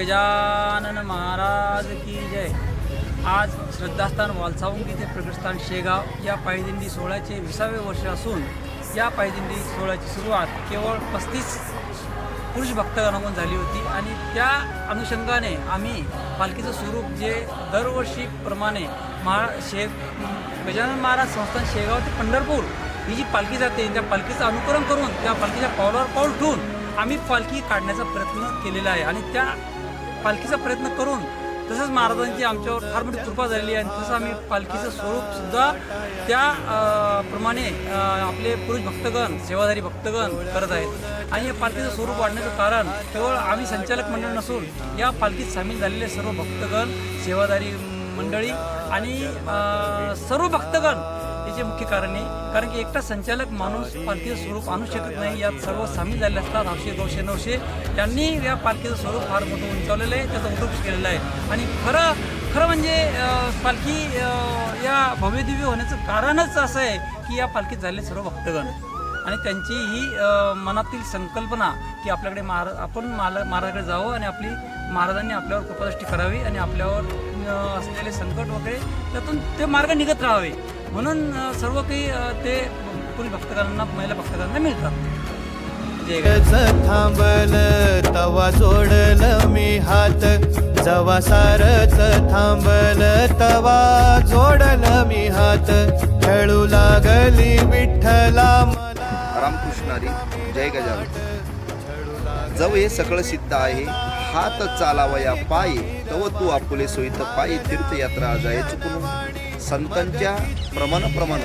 गजानन महाराज की जय. आज श्रद्धास्थान वालसावंगी ते प्रगटस्थान शेगाव या पायदिंडी सोहळ्याचे विसावे वर्ष असून या पायदिंडी सोहळ्याची सुरुवात केवळ पस्तीस पुरुष भक्तगणाकडून झाली होती आणि त्या अनुषंगाने आम्ही पालखीचं स्वरूप जे दरवर्षीप्रमाणे महा शे गजानन महाराज संस्थान शेगाव ते पंढरपूर ही जी पालखी जाते त्या पालखीचं अनुकरण करून त्या पालखीच्या पावलावर पाऊल ठेवून आम्ही पालखी काढण्याचा प्रयत्न केलेला आहे. आणि त्या पालखीचा प्रयत्न करून तसंच महाराजांची आमच्यावर फार मोठी कृपा झालेली आहे आणि तसं आम्ही पालखीचं स्वरूपसुद्धा त्या प्रमाणे आपले पुरुष भक्तगण सेवाधारी भक्तगण करत आहेत. आणि या पालखीचं स्वरूप वाढण्याचं कारण केवळ आम्ही संचालक मंडळ नसून या पालखीत सामील झालेले सर्व भक्तगण सेवाधारी मंडळी आणि सर्व भक्तगण याचे मुख्य कारण आहे. कारण की एकटा संचालक माणूस पालखीचं स्वरूप आणू शकत नाही. यात सर्व सामील झाले असतात आठशे दोनशे नऊशे त्यांनी या पालखीचं स्वरूप फार मोठं उंचावलेलं आहे. त्याचा उद्रूप केलेला आहे. आणि खरं खरं म्हणजे पालखी या भव्यदिव्य होण्याचं कारणच असं आहे की या पालखीत झालेले सर्व भक्तगण. आणि त्यांची ही मनातील संकल्पना की आपल्याकडे महाराज आपण माला महाराजाकडे जावं आणि आपली महाराजांनी आपल्यावर कृपादृष्टी करावी आणि आपल्यावर असलेले संकट वगैरे त्यातून ते मार्ग निघत राहावे. म्हणून सर्व काही ते पुरुष भक्तगणांना महिला भक्तगणांना मिळतात. थांबल तवा जोडल मी हात. जवा सारच थांबल तवा जोडल मी हात. खेळू लागली विठ्ठला मला. रामकृष्णारी जय गजानन. जव हे सगळं सिद्ध आहे हात चालावया पायी तव तू आपुले सोयीत पायी तीर्थयात्रा जाय चुकून. संतांच्या प्रमाणाप्रमाणे.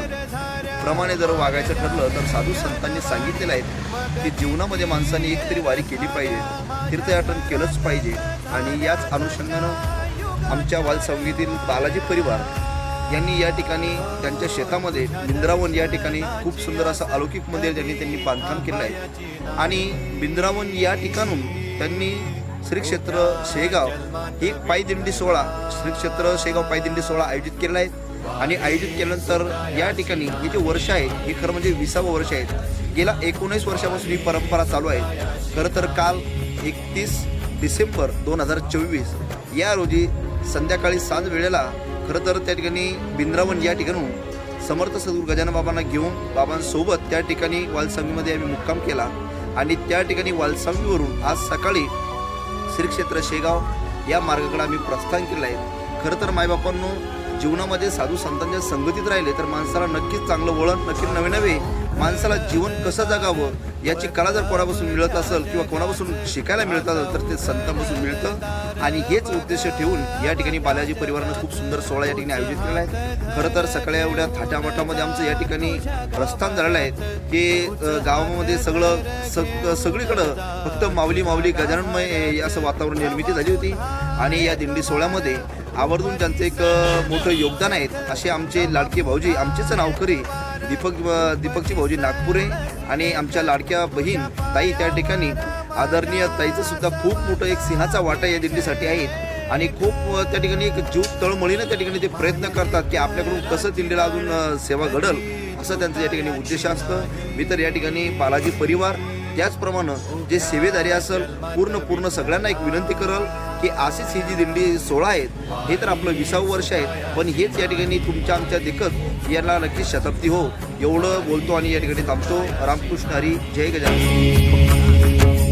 प्रमाणे जर वागायचं ठरलं तर साधू संतांनी सांगितलेलं आहे की जीवनामध्ये माणसाने एक तरी वारी केली पाहिजे तीर्थयाटन केलंच पाहिजे. आणि याच अनुषंगानं आमच्या वालसंगीतील बालाजी परिवार यांनी या ठिकाणी त्यांच्या शेतामध्ये बिंद्रावन या ठिकाणी खूप सुंदर असं अलौकिक मंदिर त्यांनी त्यांनी बांधकाम केलं आहे. आणि बिंद्रावन या ठिकाणून त्यांनी श्री क्षेत्र शेगाव ही पायदिंडी सोहळा श्री क्षेत्र शेगाव पायदिंडी सोहळा आयोजित केला आहे. आणि आयोजित केल्यानंतर या ठिकाणी हे जे वर्ष आहे हे खरं म्हणजे विसावं वर्ष आहे. गेल्या एकोणीस वर्षापासून ही परंपरा चालू आहे. खरं तर काल एकतीस डिसेंबर दोन हजार चोवीस या रोजी संध्याकाळी सात वेळेला खरं तर त्या ठिकाणी बिंद्रावन या ठिकाणून समर्थ सद्गुरू गजानन बाबांना घेऊन बाबांसोबत त्या ठिकाणी वालसांगीमध्ये आम्ही मुक्काम केला. आणि त्या ठिकाणी वालसांगीवरून आज सकाळी श्री क्षेत्र शेगाव या मार्गाकडे आम्ही प्रस्थान केलं आहे. खरं तर मायबापांनो जीवनामध्ये साधू संतांच्या संगतीत राहिले तर माणसाला नक्कीच चांगलं वळण नक्की नवे नवे माणसाला जीवन कसं जगावं याची कला जर कोणापासून मिळत असेल किंवा कोणापासून शिकायला मिळत असेल तर ते संतांपासून मिळतं. आणि हेच उद्देश ठेवून या ठिकाणी बालाजी परिवारानं खूप सुंदर सोहळा या ठिकाणी आयोजित केलेला आहे. खरं तर सकाळी एवढ्या थाट्यामाटामध्ये आमचं या ठिकाणी प्रस्थान झालेलं आहे. की गावामध्ये सगळं सग सगळीकडं फक्त माऊली माऊली गजाननमय असं वातावरण निर्मिती झाली होती. आणि या दिंडी सोहळ्यामध्ये आवर्जून त्यांचं एक मोठं योगदान आहे. असे आमचे लाडके भाऊजी आमचेच नावकरी दीपक दीपकची भाऊजी नागपुरे आणि आमच्या लाडक्या बहीण ताई त्या ठिकाणी. आदरणीय ताईचं सुद्धा खूप मोठं एक सिंहाचा वाटा या दिंडीसाठी आहे. आणि खूप त्या ठिकाणी एक जीव तळमळीनं त्या ठिकाणी ते प्रयत्न करतात की आपल्याकडून कसं दिंडीला अजून सेवा घडल असं त्यांचं या ठिकाणी उद्देश असतं. मी तर या ठिकाणी बालाजी परिवार त्याचप्रमाणे जे सेवेदारी असेल पूर्ण पूर्ण सगळ्यांना एक विनंती करल की अशीच ही जी दिंडी सोळा आहेत हे तर आपलं विसावं वर्ष आहे. पण हेच या ठिकाणी तुमच्या आमच्या देखत याला नक्कीच शताब्दी हो. एवढं बोलतो आणि या ठिकाणी थांबतो. रामकृष्ण हरी जय गजानन.